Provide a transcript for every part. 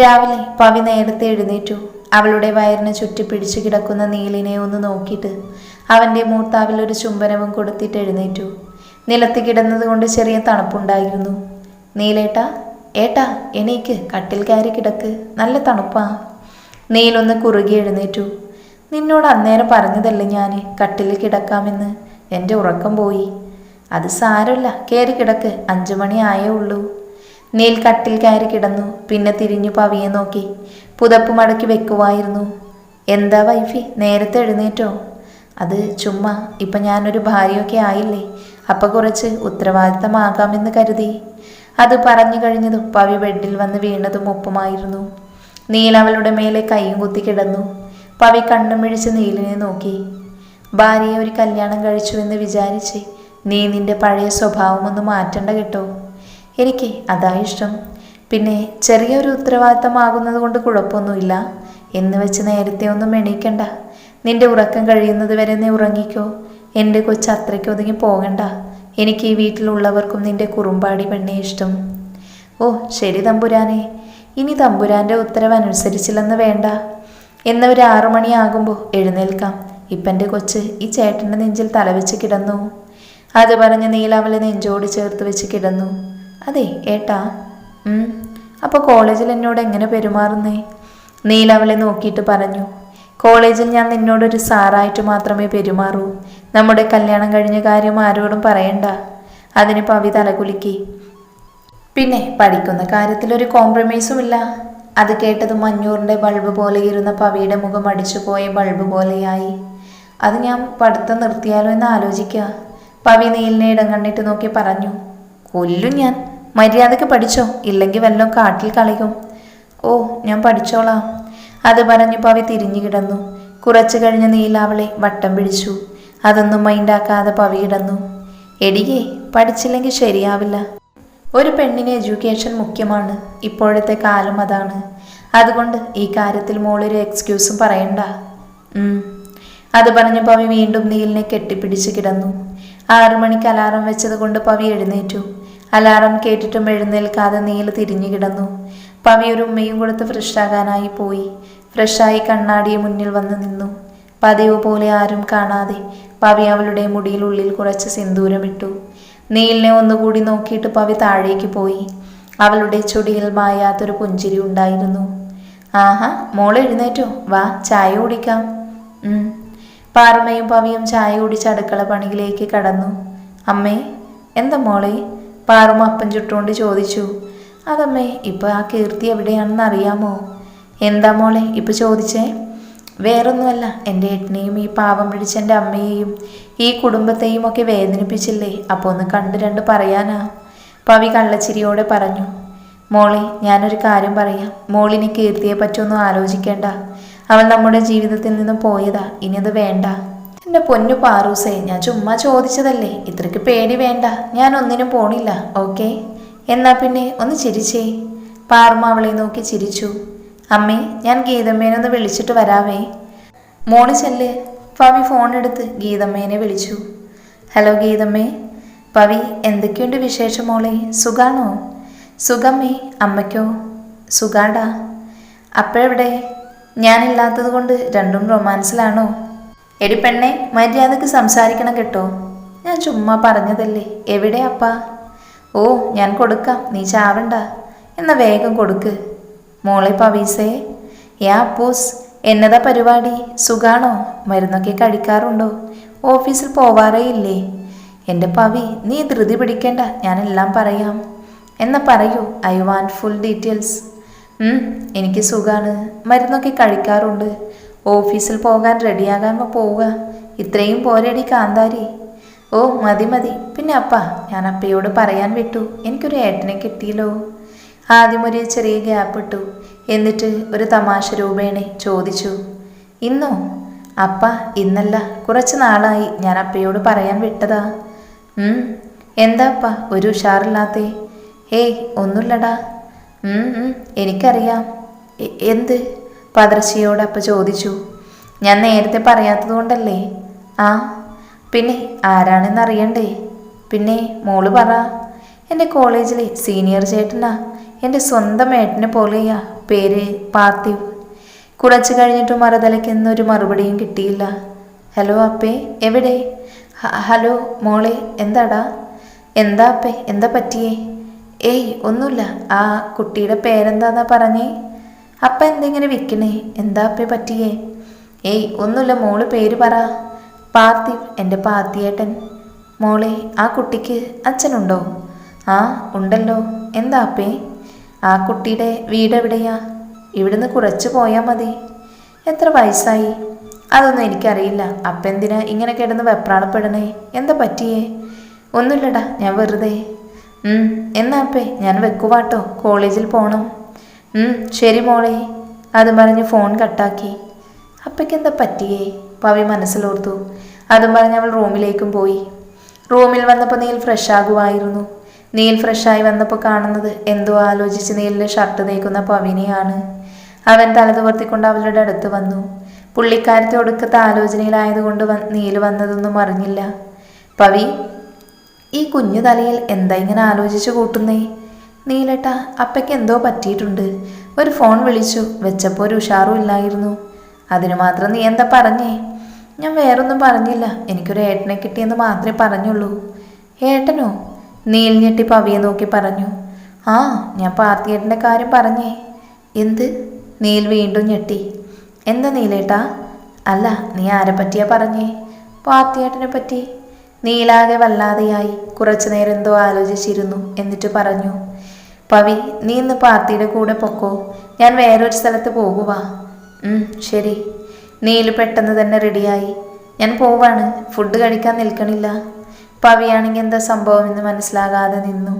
രാവിലെ പവി നേരത്തെ എഴുന്നേറ്റു. അവളുടെ വയറിനെ ചുറ്റി പിടിച്ചു കിടക്കുന്ന നീലിനെ ഒന്ന് നോക്കിയിട്ട് അവന്റെ മൂർത്താവിൽ ഒരു ചുംബനവും കൊടുത്തിട്ട് എഴുന്നേറ്റു. നിലത്ത് കിടന്നതുകൊണ്ട് ചെറിയ തണുപ്പുണ്ടായിരുന്നു. നീലേട്ടാ ഏട്ടാ എണീക്ക് കട്ടിൽ കയറി കിടക്ക്. നല്ല തണുപ്പാ. നീലൊന്ന് കുറുകി എഴുന്നേറ്റു. നിന്നോട് അന്നേരം പറഞ്ഞതല്ലേ ഞാൻ കട്ടിലിൽ കിടക്കാമെന്ന്. എന്റെ ഉറക്കം പോയി. അത് സാരമില്ല കയറി കിടക്ക്. അഞ്ചു മണിയായേ ഉള്ളൂ. നീൽ കട്ടിൽ കയറി കിടന്നു. പിന്നെ തിരിഞ്ഞു പവിയെ നോക്കി. പുതപ്പ് മടക്കി വെക്കുമായിരുന്നു എന്താ വൈഫി നേരത്തെ എഴുന്നേറ്റോ? അത് ചുമ്മാ ഇപ്പം ഞാനൊരു ഭാര്യയൊക്കെ ആയില്ലേ? അപ്പം കുറച്ച് ഉത്തരവാദിത്തമാകാമെന്ന് കരുതി. അത് പറഞ്ഞു കഴിഞ്ഞതും പവി ബെഡിൽ വന്ന് വീണതും ഒപ്പമായിരുന്നു. നീൽ അവളുടെ മേലെ കൈയും കുത്തി കിടന്നു. പവി കണ്ണും മിഴിച്ച് നീലിനെ നോക്കി. ഭാര്യയെ ഒരു കല്യാണം കഴിച്ചുവെന്ന് വിചാരിച്ച് നീ നിന്റെ പഴയ സ്വഭാവമൊന്നും മാറ്റണ്ട കേട്ടോ. എനിക്ക് അതാ ഇഷ്ടം. പിന്നെ ചെറിയൊരു ഉത്തരവാദിത്തമാകുന്നത് കൊണ്ട് കുഴപ്പമൊന്നുമില്ല. എന്ന് വെച്ച് നേരത്തെ ഒന്നും എണീക്കണ്ട. നിന്റെ ഉറക്കം കഴിയുന്നത് വരെ നീ ഉറങ്ങിക്കോ. എന്റെ കൊച്ച് അത്രയ്ക്ക് ഒതുങ്ങി പോകണ്ട. എനിക്ക് ഈ വീട്ടിലുള്ളവർക്കും നിന്റെ കുറുമ്പാടി പെണ്ണെ ഇഷ്ടം. ഓ ശരി തമ്പുരാനെ. ഇനി തമ്പുരാന്റെ ഉത്തരവ് അനുസരിച്ചില്ലെന്ന് വേണ്ട. എന്ന ഒരു ആറു മണിയാകുമ്പോൾ എഴുന്നേൽക്കാം. ഇപ്പന്റെ കൊച്ച് ഈ ചേട്ടന്റെ നെഞ്ചിൽ തലവെച്ച് കിടന്നു. അത് പറഞ്ഞ് നീലാവലെ നെഞ്ചോട് ചേർത്ത് വെച്ച് കിടന്നു. അതെ ഏട്ടാ അപ്പോൾ കോളേജിൽ എന്നോട് എങ്ങനെ പെരുമാറുന്നേ? നീല അവളെ നോക്കിയിട്ട് പറഞ്ഞു കോളേജിൽ ഞാൻ നിന്നോടൊരു സാറായിട്ട് മാത്രമേ പെരുമാറൂ. നമ്മുടെ കല്യാണം കഴിഞ്ഞ കാര്യം ആരോടും പറയണ്ട. അതിന് പവി തലകുലുക്കി. പിന്നെ പഠിക്കുന്ന കാര്യത്തിലൊരു കോംപ്രമൈസും ഇല്ല. അത് കേട്ടത് മഞ്ഞൂറിന്റെ ബൾബ് പോലെ ഇരുന്ന പവിയുടെ മുഖം അടിച്ചു പോയ ബൾബ് പോലെയായി. അത് ഞാൻ പഠിത്തം നിർത്തിയാലോ എന്ന് ആലോചിക്കുക പവി നീലിനെ ഇടം കണ്ടിട്ട് നോക്കി പറഞ്ഞു കൊല്ലും ഞാൻ. മര്യാദയ്ക്ക് പഠിച്ചോ? ഇല്ലെങ്കിൽ വല്ലതും കാട്ടിൽ കളിക്കും. ഓ ഞാൻ പഠിച്ചോളാം. അത് പറഞ്ഞു പവി തിരിഞ്ഞു കിടന്നു. കുറച്ചു കഴിഞ്ഞ് നീലാവളെ വട്ടം പിടിച്ചു. അതൊന്നും മൈൻഡാക്കാതെ പവി കിടന്നു. എടികെ പഠിച്ചില്ലെങ്കിൽ ശരിയാവില്ല. ഒരു പെണ്ണിന് എഡ്യൂക്കേഷൻ മുഖ്യമാണ്. ഇപ്പോഴത്തെ കാലം അതാണ്. അതുകൊണ്ട് ഈ കാര്യത്തിൽ മോളൊരു എക്സ്ക്യൂസും പറയണ്ട. അത് പറഞ്ഞ് പവി വീണ്ടും നീലിനെ കെട്ടിപ്പിടിച്ച് കിടന്നു. ആറു മണിക്ക് അലാറം വെച്ചത് കൊണ്ട് പവി എഴുന്നേറ്റു. അലാറം കേട്ടിട്ടും എഴുന്നേൽക്കാതെ നീൽ തിരിഞ്ഞു കിടന്നു. പവിയൊരു ഉമ്മയും കൊടുത്ത് ഫ്രഷാകാനായി പോയി. ഫ്രഷായി കണ്ണാടിയെ മുന്നിൽ വന്ന് നിന്നു. പതിവ് പോലെ ആരും കാണാതെ പവി അവളുടെ മുടിയിലുള്ളിൽ കുറച്ച് സിന്ദൂരമിട്ടു. നീലിനെ ഒന്നുകൂടി നോക്കിയിട്ട് പവി താഴേക്ക് പോയി. അവളുടെ ചൊടിയിൽ മായാത്തൊരു പുഞ്ചിരി ഉണ്ടായിരുന്നു. ആഹാ മോൾ എഴുന്നേറ്റോ? വാ ചായ കുടിക്കാം. പാറമയും പവിയും ചായ കുടിച്ച് അടുക്കള പണിയിലേക്ക് കടന്നു. അമ്മേ എന്താ മോളെ? പാറുമ്മ അപ്പം ചുട്ടുകൊണ്ട് ചോദിച്ചു അതമ്മേ ഇപ്പൊ ആ കീർത്തി എവിടെയാണെന്ന് അറിയാമോ? എന്താ മോളെ ഇപ്പൊ ചോദിച്ചേ? വേറൊന്നുമല്ല എന്റെ ഏട്ടനെയും ഈ പാവം പിടിച്ച എന്റെ അമ്മയെയും ഈ കുടുംബത്തെയും ഒക്കെ വേദനിപ്പിച്ചില്ലേ അപ്പോൾ ഒന്ന് കണ്ട് രണ്ട് പറയാനാ. പവി കള്ളച്ചിരിയോടെ പറഞ്ഞു മോളെ ഞാനൊരു കാര്യം പറയാം. മോളിനി കീർത്തിയെ പറ്റിയൊന്നും ആലോചിക്കേണ്ട. അവൾ നമ്മുടെ ജീവിതത്തിൽ നിന്നും പോയതാ. ഇനി അത് വേണ്ട. എന്റെ പൊന്നു പാറൂസേ ഞാൻ ചുമ്മാ ചോദിച്ചതല്ലേ. ഇത്രയ്ക്ക് പേടി വേണ്ട. ഞാൻ ഒന്നിനും പോണില്ല ഓക്കെ? എന്നാ പിന്നെ ഒന്ന് ചിരിച്ചേ. പാറുമ്മ അവളെ നോക്കി ചിരിച്ചു. അമ്മേ ഞാൻ ഗീതമ്മേനൊന്ന് വിളിച്ചിട്ട് വരാവേ. മോൾ ചെല്ല്. പവി ഫോണെടുത്ത് ഗീതമ്മേനെ വിളിച്ചു. ഹലോ ഗീതമ്മേ. പവി എന്തൊക്കെയുണ്ട് വിശേഷം മോളെ? സുഖാണോ? സുഖമ്മേ അമ്മയ്ക്കോ? സുഖാടാ അപ്പോഴെവിടെ? ഞാനില്ലാത്തത് കൊണ്ട് രണ്ടും റൊമാൻസിലാണോ എടി പെണ്ണെ മര്യാദയ്ക്ക് സംസാരിക്കണം കേട്ടോ. ഞാൻ ചുമ്മാ പറഞ്ഞതല്ലേ? എവിടെ അപ്പാ? ഓ ഞാൻ കൊടുക്കാം. നീ ചാവണ്ട. എന്നാ വേഗം കൊടുക്ക്. മോളെ പവീസേ യാ പൂസ് എന്നതാ പരിപാടി? സുഖാണോ? മരുന്നൊക്കെ കഴിക്കാറുണ്ടോ? ഓഫീസിൽ പോവാറേ ഇല്ലേ? എന്റെ പവി നീ ധൃതി പിടിക്കേണ്ട. ഞാനെല്ലാം പറയാം. എന്നാ പറയൂ ഐ വാണ്ട് ഫുൾ ഡീറ്റെയിൽസ്. എനിക്ക് സുഖാണ്. മരുന്നൊക്കെ കഴിക്കാറുണ്ട്. ഓഫീസിൽ പോകാൻ റെഡിയാകാൻ പോവുക. ഇത്രയും പോരടി കാന്താരി. ഓ മതി മതി. പിന്നെ അപ്പ ഞാൻ അപ്പയോട് പറയാൻ വിട്ടു. എനിക്കൊരു ഏട്ടനെ കിട്ടിയല്ലോ. ആദ്യം ഒരു ചെറിയ ഗ്യാപ്പ് ഇട്ടു. എന്നിട്ട് ഒരു തമാശ രൂപേണെ ചോദിച്ചു. ഇന്നോ? അപ്പ ഇന്നല്ല. കുറച്ച് നാളായി ഞാൻ അപ്പയോട് പറയാൻ വിട്ടതാ. എന്താ അപ്പ? ഒരു ഉഷാറില്ലാത്തേ. ഏയ് ഒന്നുമില്ലടാ. എനിക്കറിയാം. എന്ത്? പതർച്ചയോട് അപ്പ ചോദിച്ചു ഞാൻ നേരത്തെ പറയാത്തത് കൊണ്ടല്ലേ ആ പിന്നെ ആരാണെന്ന് അറിയണ്ടേ? പിന്നെ മോൾ പറ. എന്റെ കോളേജിലെ സീനിയർ ചേട്ടനാ. എന്റെ സ്വന്തം ഏട്ടനെ പോലെയാ. പേര് പാർത്ഥിവ്. കുറച്ച് കഴിഞ്ഞിട്ട് മറുതലയ്ക്കെന്നൊരു മറുപടിയും കിട്ടിയില്ല. ഹലോ അപ്പേ എവിടെ? ഹലോ മോളെ എന്താടാ? എന്താ അപ്പേ എന്താ പറ്റിയേ? ഏയ് ഒന്നുമില്ല. ആ കുട്ടിയുടെ പേരെന്താന്നാ പറഞ്ഞേ? അപ്പ എന്തെങ്ങനെ വിൽക്കണേ എന്താ അപ്പേ പറ്റിയേ? ഏയ് ഒന്നുമില്ല മോൾ പേര് പറ. പാർത്ഥിവ് എന്റെ പാർത്ഥിയേട്ടൻ. മോളെ ആ കുട്ടിക്ക് അച്ഛനുണ്ടോ? ആ ഉണ്ടല്ലോ. എന്താ അപ്പേ? ആ കുട്ടിയുടെ വീട് എവിടെയാ? ഇവിടുന്ന് കുറച്ച് പോയാൽ മതി. എത്ര വയസ്സായി? അതൊന്നും എനിക്കറിയില്ല. അപ്പം എന്തിനാ ഇങ്ങനെ കിടന്ന് വെപ്രാളപ്പെടണേ? എന്താ പറ്റിയേ? ഒന്നുമില്ലടാ ഞാൻ വെറുതെ. എന്നാ അപ്പേ? ഞാൻ വെക്കുവാട്ടോ. കോളേജിൽ പോകണം ശരി മോളെ. അത് പറഞ്ഞ് ഫോൺ കട്ടാക്കി അപ്പയ്ക്ക് എന്താ പറ്റിയേ? പവി മനസ്സിലോർത്തു. അതും പറഞ്ഞ് അവൾ റൂമിലേക്കും പോയി. റൂമിൽ വന്നപ്പോൾ നീൽ ഫ്രഷ് ആകുമായിരുന്നു നീൽ ഫ്രഷായി വന്നപ്പോൾ കാണുന്നത് എന്തോ ആലോചിച്ച് നീലിന്റെ ഷർട്ട് തേക്കുന്ന പവിനെയാണ്. അവൻ തലതുവർത്തിക്കൊണ്ട് അവളുടെ അടുത്ത് വന്നു. പുള്ളിക്കാരത്തെ ഒടുക്കത്തെ ആലോചനയിലായതുകൊണ്ട് നീൽ വന്നതൊന്നും അറിഞ്ഞില്ല. പവി ഈ കുഞ്ഞു തലയിൽ എന്താ ഇങ്ങനെ ആലോചിച്ച് കൂട്ടുന്നേ? നീലട്ട അപ്പയ്ക്ക് എന്തോ പറ്റിയിട്ടുണ്ട്. ഒരു ഫോൺ വിളിച്ചു. വെച്ചപ്പോൾ ഒരു ഉഷാറും ഇല്ലായിരുന്നു. അതിനു മാത്രം നീ എന്താ പറഞ്ഞേ? ഞാൻ വേറൊന്നും പറഞ്ഞില്ല. എനിക്കൊരു ഏട്ടനെ കിട്ടിയെന്ന് മാത്രമേ പറഞ്ഞുള്ളൂ. ഏട്ടനോ? നീൽ ഞെട്ടി പവിയെ നോക്കി പറഞ്ഞു. ആ ഞാൻ പാർത്തിയേട്ടന്റെ കാര്യം പറഞ്ഞേ. എന്ത്? നീൽ വീണ്ടും ഞെട്ടി. എന്താ നീലേട്ടാ? അല്ല നീ ആരെ പറ്റിയാ പറഞ്ഞേ? പാർത്തിയേട്ടനെ പറ്റി. നീലാകെ വല്ലാതെയായി. കുറച്ചു നേരം എന്തോ ആലോചിച്ചിരുന്നു. എന്നിട്ട് പറഞ്ഞു. പവി നീ ഇന്ന് പാർട്ടിയുടെ കൂടെ പൊക്കോ. ഞാൻ വേറൊരു സ്ഥലത്ത് പോകുവാ. ശരി. നീൽ പെട്ടെന്ന് തന്നെ റെഡിയായി ഞാൻ പോവാണ്. ഫുഡ് കഴിക്കാൻ നിൽക്കണില്ല. പവിയാണെങ്കിൽ എന്താ സംഭവം എന്ന് മനസ്സിലാകാതെ നിന്നു.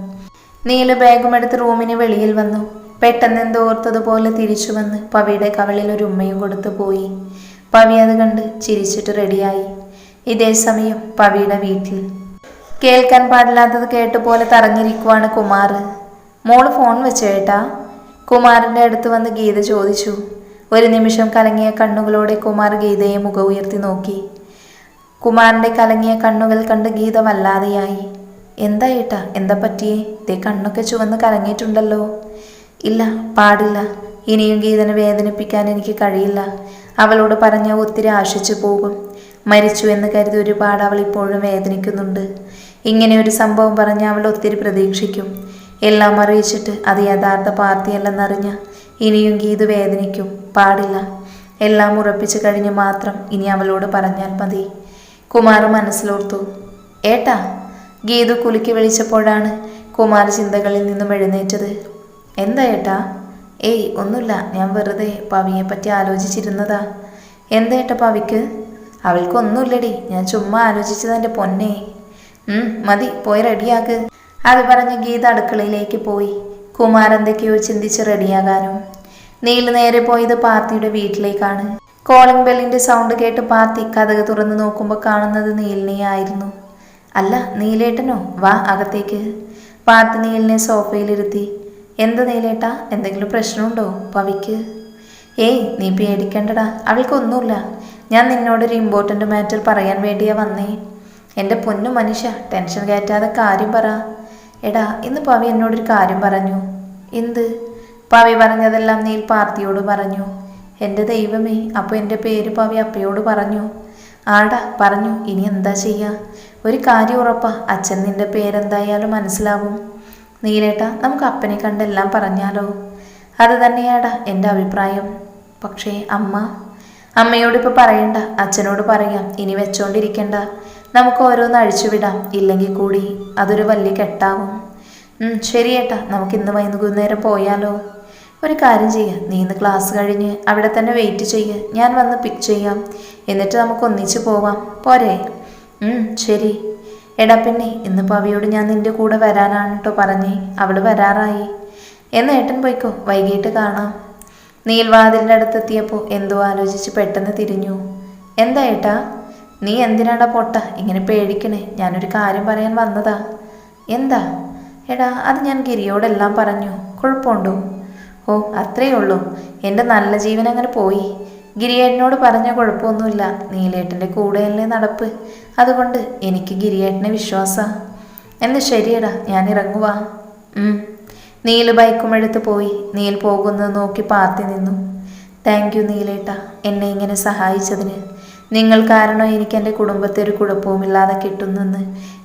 നീൽ ബാഗുമെടുത്ത് റൂമിന് വെളിയിൽ വന്നു. പെട്ടെന്ന് എന്തോ ഓർത്തതുപോലെ തിരിച്ചു വന്ന് പവിയുടെ കവളിൽ ഒരു ഉമ്മയും കൊടുത്തു പോയി. പവി അത് കണ്ട് ചിരിച്ചിട്ട് റെഡിയായി ഇതേ സമയം പവിയുടെ വീട്ടിൽ. കേൾക്കാൻ പാടില്ലാത്തത് കേട്ടുപോലെ തറഞ്ഞിരിക്കുവാണ് കുമാർ മോൾ ഫോൺ വെച്ചേട്ടാ കുമാറിന്റെ അടുത്ത് വന്ന് ഗീത ചോദിച്ചു. ഒരു നിമിഷം കലങ്ങിയ കണ്ണുകളോടെ കുമാർ ഗീതയെ മുഖം ഉയർത്തി നോക്കി. കുമാറിന്റെ കലങ്ങിയ കണ്ണുകൾ കണ്ട് ഗീത വല്ലാതെയായി. എന്താ ഏട്ടാ? എന്താ പറ്റിയേ? ദേ കണ്ണൊക്കെ ചുവന്ന് കലങ്ങിയിട്ടുണ്ടല്ലോ. ഇല്ല പാടില്ല. ഇനിയും ഗീതനെ വേദനിപ്പിക്കാൻ എനിക്ക് കഴിയില്ല. അവളോട് പറഞ്ഞ ഒത്തിരി ആശിച്ചു പോകും. മരിച്ചു എന്ന് കരുതി ഒരുപാട് അവൾ ഇപ്പോഴും വേദനിക്കുന്നുണ്ട്. ഇങ്ങനെ ഒരു സംഭവം പറഞ്ഞ് അവൾ ഒത്തിരി പ്രതീക്ഷിക്കും. എല്ലാം അറിയിച്ചിട്ട് അത് യഥാർത്ഥ പാർട്ടിയല്ലെന്നറിഞ്ഞ ഇനിയും ഗീത് വേദനിക്കും. പാടില്ല. എല്ലാം ഉറപ്പിച്ചു കഴിഞ്ഞ് മാത്രം ഇനി അവളോട് പറഞ്ഞാൽ മതി. കുമാർ മനസ്സിലോർത്തു. ഏട്ടാ ഗീതു കുലുക്കി വിളിച്ചപ്പോഴാണ് കുമാർ ചിന്തകളിൽ നിന്നും എഴുന്നേറ്റത്. എന്താ ഏട്ടാ? ഏയ് ഒന്നുമില്ല. ഞാൻ വെറുതെ പവിയെപ്പറ്റി ആലോചിച്ചിരുന്നതാ. എന്താ ഏട്ടാ പവിക്ക്? അവൾക്കൊന്നുമില്ലടി. ഞാൻ ചുമ്മാ ആലോചിച്ചത് എന്റെ പൊന്നേ മതി. പോയി റെഡിയാക്ക്. അത് പറഞ്ഞ് ഗീത അടുക്കളയിലേക്ക് പോയി. കുമാർ എന്തൊക്കെയോ ചിന്തിച്ച് റെഡിയാകാനും. നീൽ നേരെ പോയത് പാർത്തിയുടെ വീട്ടിലേക്കാണ്. കോളിംഗ് ബെല്ലിന്റെ സൗണ്ട് കേട്ട് പാർത്തി കഥക് തുറന്ന് നോക്കുമ്പോൾ കാണുന്നത് നീലിനെയായിരുന്നു അല്ല നീലേട്ടനോ? വാ അകത്തേക്ക്. പാർത്തി നീലിനെ സോഫയിലിരുത്തി. എന്ത് നീലേട്ടാ? എന്തെങ്കിലും പ്രശ്നമുണ്ടോ? പവിക്ക്? ഏയ് നീ പേടിക്കണ്ടടാ. അവൾക്കൊന്നുമില്ല. ഞാൻ നിന്നോടൊരു ഇമ്പോർട്ടന്റ് മാറ്റർ പറയാൻ വേണ്ടിയാ വന്നേ. എന്റെ പൊന്നു മനുഷ്യ ടെൻഷൻ കയറ്റാതെ കാര്യം പറ. എടാ ഇന്ന് പവി എന്നോടൊരു കാര്യം പറഞ്ഞു. എന്ത്? പവി പറഞ്ഞതെല്ലാം നീൽ പാർത്തിയോട് പറഞ്ഞു. എന്റെ ദൈവമേ അപ്പോൾ എന്റെ പേര് പവി അപ്പയോട് പറഞ്ഞു. ആടാ പറഞ്ഞു ഇനി എന്താ ചെയ്യുക ഒരു കാര്യം ഉറപ്പാ അച്ഛൻ നിന്റെ പേരെന്തായാലും മനസ്സിലാവും. നീലേട്ടാ നമുക്ക് അപ്പനെ കണ്ടെല്ലാം പറഞ്ഞാലോ? അത് തന്നെയാടാ എന്റെ അഭിപ്രായം. പക്ഷേ അമ്മ? അമ്മയോട് ഇപ്പോൾ പറയണ്ട അച്ഛനോട് പറയാം ഇനി വെച്ചോണ്ടിരിക്കണ്ട. നമുക്ക് ഓരോന്ന് അഴിച്ചുവിടാം ഇല്ലെങ്കിൽ കൂടി അതൊരു വലിയ കെട്ടാവും. ശരി ഏട്ടാ. നമുക്ക് ഇന്ന് വൈകുന്നേരം പോയാലോ? ഒരു കാര്യം ചെയ്യാം. നീ ഇന്ന് ക്ലാസ് കഴിഞ്ഞ് അവിടെ തന്നെ വെയിറ്റ് ചെയ്യുക ഞാൻ വന്ന് പിക്ക് ചെയ്യാം. എന്നിട്ട് നമുക്ക് ഒന്നിച്ച് പോവാം. പോരെ? ശരി. എടാ പിന്നെ ഇന്ന് പവിയോട് ഞാൻ നിന്റെ കൂടെ വരാനാണ് കേട്ടോ പറഞ്ഞേ. അവൾ വരാറായി. എന്ന് ഏട്ടൻ പോയിക്കോ. വൈകിട്ട് കാണാം. നീൽവാതിലിന്റെ അടുത്തെത്തിയപ്പോൾ എന്തോ ആലോചിച്ച് പെട്ടെന്ന് തിരിഞ്ഞു. എന്താ ഏട്ടാ? നീ എന്തിനാടാ പൊട്ട? ഇങ്ങനെ പേടിക്കണേ. ഞാനൊരു കാര്യം പറയാൻ വന്നതാ. എന്താ? എടാ അത് ഞാൻ ഗിരിയോടെല്ലാം പറഞ്ഞു. കുഴപ്പമുണ്ടോ? ഓ അത്രേ ഉള്ളൂ. എന്റെ നല്ല ജീവൻ അങ്ങനെ പോയി. ഗിരിയേട്ടനോട് പറഞ്ഞ കുഴപ്പമൊന്നുമില്ല. നീലേട്ടന്റെ കൂടെയല്ലേ നടപ്പ്. അതുകൊണ്ട് എനിക്ക് ഗിരിയേട്ടനെ വിശ്വാസമാണ് എന്ന് ശരിയടാ ഞാൻ ഇറങ്ങുവാ. നീൽ നീൽ ബൈക്കുമെടുത്ത് പോയി. നീൽ പോകുന്നത് നോക്കി പാർത്തി നിന്നു. താങ്ക് യു നീലേട്ട. എന്നെ ഇങ്ങനെ സഹായിച്ചതിന്. നിങ്ങൾ കാരണം എനിക്ക് എന്റെ കുടുംബത്തെ ഒരു കുഴപ്പവും ഇല്ലാതെ കിട്ടുന്നെന്ന്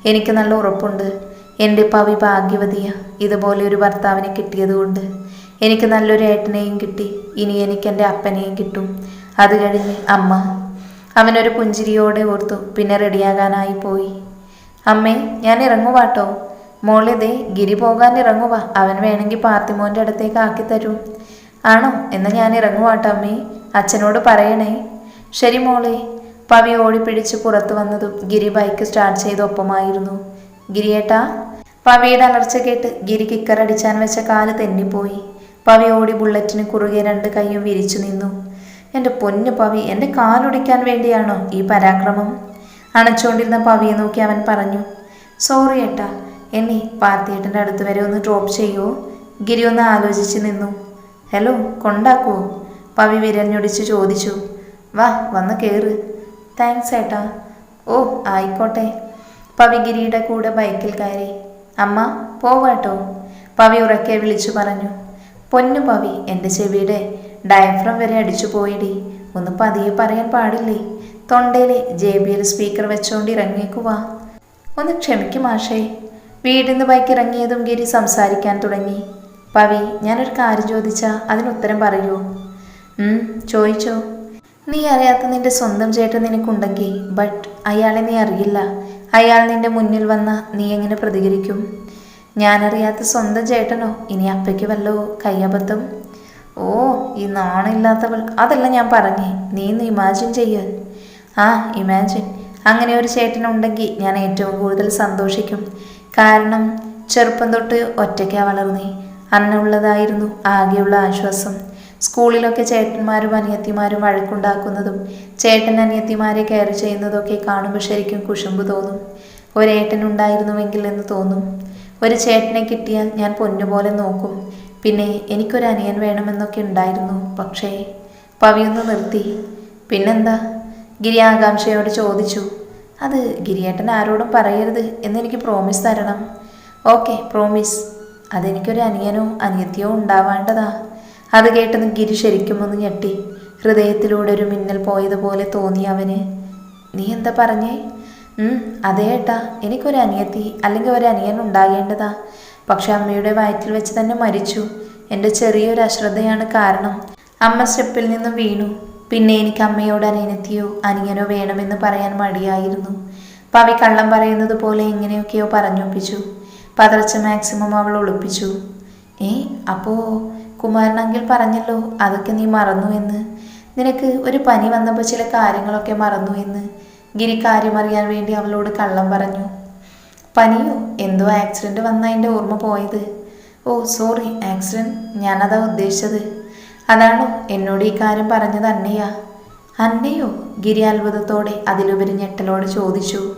എനിക്ക് നല്ല ഉറപ്പുണ്ട്. എന്റെ പവി ഭാഗ്യവതിയ. ഇതുപോലെ ഒരു ഭർത്താവിനെ കിട്ടിയതുകൊണ്ട് എനിക്ക് നല്ലൊരു ഏട്ടനെയും കിട്ടി. ഇനി എനിക്ക് എന്റെ അപ്പനെയും കിട്ടും. അത് കഴിഞ്ഞ് അമ്മ. അവനൊരു പുഞ്ചിരിയോടെ ഓർത്തു. പിന്നെ റെഡിയാകാനായി പോയി. അമ്മേ ഞാൻ ഇറങ്ങുവാട്ടോ മോളിതേ ഗിരി പോകാൻ ഇറങ്ങുക അവൻ വേണമെങ്കിൽ പാർത്തിമോന്റെ അടുത്തേക്ക് ആക്കി തരും. ആണോ? എന്നാൽ ഞാൻ ഇറങ്ങുവാട്ടോ അമ്മേ. അച്ഛനോട് പറയണേ. ശരി മോളെ. പവി ഓടിപ്പിടിച്ച് പുറത്തു വന്നതും ഗിരി ബൈക്ക് സ്റ്റാർട്ട് ചെയ്ത് ഒപ്പമായിരുന്നു ഗിരിയേട്ടാ പവിയുടെ അലർച്ച കേട്ട് ഗിരി കിക്കറടിച്ചാൻ വെച്ച കാൽ തെന്നിപ്പോയി. പവി ഓടി ബുള്ളറ്റിന് കുറുകെ രണ്ട് കൈയും വിരിച്ചു നിന്നു. എന്റെ പൊന്നു പവി എന്റെ കാലൊടിക്കാൻ വേണ്ടിയാണോ ഈ പരാക്രമം? അണച്ചുകൊണ്ടിരുന്ന പവിയെ നോക്കി അവൻ പറഞ്ഞു സോറി ഏട്ടാ എന്നെ പാർത്തിയേട്ടന്റെ അടുത്ത് വരെ ഒന്ന് ഡ്രോപ്പ് ചെയ്യുമോ ഗിരി ഒന്ന് ആലോചിച്ച് നിന്നു ഹലോ കൊണ്ടാക്കുവോ? പവി വിരഞ്ഞൊടിച്ച് ചോദിച്ചു വാ വന്ന് കയറ് താങ്ക്സ് ഏട്ടാ. ഓ ആയിക്കോട്ടെ. പവി ഗിരിയുടെ കൂടെ ബൈക്കിൽ കയറി. അമ്മ പോവാട്ടോ പവി ഉറക്കെ വിളിച്ചു പറഞ്ഞു. പൊന്നു പവി എന്റെ ചെവിയുടെ ഡയഫ്രം വരെ അടിച്ചു പോയിടി. ഒന്ന് പതിയെ പറയാൻ പാടില്ലേ? തൊണ്ടയിലെ ജെ ബി എൽ സ്പീക്കർ വെച്ചോണ്ട് ഇറങ്ങിയേക്കുവാ ഒന്ന് ക്ഷമിക്കും ആഷേ വീടിൽ നിന്ന് ബൈക്ക് ഇറങ്ങിയതും ഗിരി സംസാരിക്കാൻ തുടങ്ങി. പവി ഞാനൊരു കാര്യം ചോദിച്ചാൽ അതിന് ഉത്തരം പറയൂ? ചോദിച്ചോ. നീ അറിയാത്ത നിന്റെ സ്വന്തം ചേട്ടൻ നിനക്കുണ്ടെങ്കിൽ ബട്ട് അയാളെ നീ അറിയില്ല. അയാൾ നിന്റെ മുന്നിൽ വന്ന നീ എങ്ങനെ പ്രതികരിക്കും? ഞാനറിയാത്ത സ്വന്തം ചേട്ടനോ? ഇനി അപ്പയ്ക്ക് വല്ലോ കയ്യബദ്ധം? ഓ ഈ നാണില്ലാത്തവൾ. അതല്ല ഞാൻ പറഞ്ഞേ നീ ഒന്ന് ഇമാജിൻ ചെയ്യ. ആ ഇമാജിൻ അങ്ങനെ ഒരു ചേട്ടനുണ്ടെങ്കിൽ ഞാൻ ഏറ്റവും കൂടുതൽ സന്തോഷിക്കും. കാരണം ചെറുപ്പം തൊട്ട് ഒറ്റയ്ക്കാ വളർന്നേ. അന്നുള്ളതായിരുന്നു ആകെയുള്ള ആശ്വാസം. സ്കൂളിലൊക്കെ ചേട്ടന്മാരും അനിയത്തിമാരും വഴക്കുണ്ടാക്കുന്നതും ചേട്ടൻ അനിയത്തിമാരെ കെയർ ചെയ്യുന്നതൊക്കെ കാണുമ്പോൾ ശരിക്കും കുശുമ്പ് തോന്നും. ഒരേട്ടൻ ഉണ്ടായിരുന്നുവെങ്കിൽ എന്ന് തോന്നും. ഒരു ചേട്ടനെ കിട്ടിയാൽ ഞാൻ പൊന്നുപോലെ നോക്കും. പിന്നെ എനിക്കൊരു അനിയൻ വേണമെന്നൊക്കെ ഉണ്ടായിരുന്നു. പക്ഷേ പവിയൊന്ന് നിർത്തി. പിന്നെന്താ? ഗിരി ആകാംക്ഷയോട് ചോദിച്ചു. അത് ഗിരിയേട്ടൻ ആരോടും പറയരുത് എന്നെനിക്ക് പ്രോമിസ് തരണം. ഓക്കെ പ്രോമിസ് അതെനിക്കൊരു അനിയനോ അനിയത്തിയോ ഉണ്ടാവേണ്ടതാ. അത് കേട്ടത് ഗിരി ശരിക്കും ഒന്ന് ഞെട്ടി. ഹൃദയത്തിലൂടെ ഒരു മിന്നൽ പോയതുപോലെ തോന്നി അവന്. നീ എന്താ പറഞ്ഞേ? അതേ ഏട്ടാ. എനിക്കൊരു അനിയത്തി അല്ലെങ്കിൽ ഒരു അനിയൻ ഉണ്ടാകേണ്ടതാ. പക്ഷെ അമ്മയുടെ വയറ്റിൽ വെച്ച് തന്നെ മരിച്ചു. എന്റെ ചെറിയൊരു അശ്രദ്ധയാണ് കാരണം. അമ്മ സ്റ്റെപ്പിൽ നിന്നും വീണു. പിന്നെ എനിക്ക് അമ്മയോട് അനിയനത്തിയോ അനിയനോ വേണമെന്ന് പറയാൻ മടിയായിരുന്നു. പവി കള്ളം പറയുന്നത് പോലെ എങ്ങനെയൊക്കെയോ പറഞ്ഞൊപ്പിച്ചു. പതറച്ച് മാക്സിമം അവൾ ഒളിപ്പിച്ചു. ഏ അപ്പോ കുമാരനങ്കിൽ പറഞ്ഞല്ലോ അതൊക്കെ നീ മറന്നു എന്ന്. നിനക്ക് ഒരു പനി വന്നപ്പോൾ ചില കാര്യങ്ങളൊക്കെ മറന്നു എന്ന്. ഗിരി കാര്യമറിയാൻ വേണ്ടി അവളോട് കള്ളം പറഞ്ഞു. പനിയോ? എന്തോ ആക്സിഡന്റ് വന്ന എന്റെ ഓർമ്മ പോയത്. ഓ സോറി ആക്സിഡന്റ് ഞാനതാ ഉദ്ദേശിച്ചത്. അതാണോ എന്നോട് ഈ കാര്യം പറഞ്ഞത് അന്നയാ? അന്നയോ? ഗിരി അത്ഭുതത്തോടെ അതിലുപരി ഞെട്ടലോട് ചോദിച്ചു.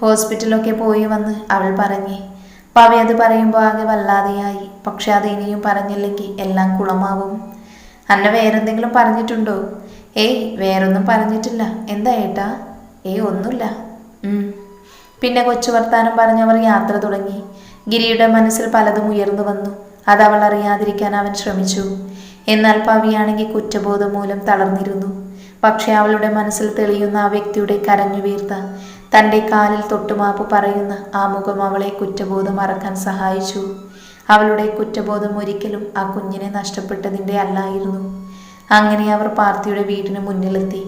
ഹോസ്പിറ്റലൊക്കെ പോയി വന്ന് അവൾ പറഞ്ഞേ. പവി അത് പറയുമ്പോൾ ആകെ വല്ലാതെയായി. പക്ഷെ അത് ഇനിയും പറഞ്ഞില്ലെങ്കിൽ എല്ലാം കുളമാവും അന്ന വേറെന്തെങ്കിലും പറഞ്ഞിട്ടുണ്ടോ? ഏയ് വേറൊന്നും പറഞ്ഞിട്ടില്ല. എന്താ ഏട്ടാ? ഏയ് ഒന്നുമില്ല. പിന്നെ കൊച്ചു വർത്താനം പറഞ്ഞവർ യാത്ര തുടങ്ങി. ഗിരിയുടെ മനസ്സിൽ പലതും ഉയർന്നു വന്നു. അത് അവൾ അറിയാതിരിക്കാൻ അവൻ ശ്രമിച്ചു. എന്നാൽ പവിയാണെങ്കിൽ കുറ്റബോധം മൂലം തളർന്നിരുന്നു. പക്ഷെ അവളുടെ മനസ്സിൽ തെളിയുന്ന ആ വ്യക്തിയുടെ കരഞ്ഞു വീർത്ത തന്റെ കാലിൽ തൊട്ടുമാപ്പ് പറയുന്ന ആ മുഖം അവളെ കുറ്റബോധം മറക്കാൻ സഹായിച്ചു. അവളുടെ കുറ്റബോധം ഒരിക്കലും ആ കുഞ്ഞിനെ നഷ്ടപ്പെട്ടതിന്റെ അല്ലായിരുന്നു. അങ്ങനെ അവർ പാർത്തിയുടെ വീടിന് മുന്നിലെത്തി.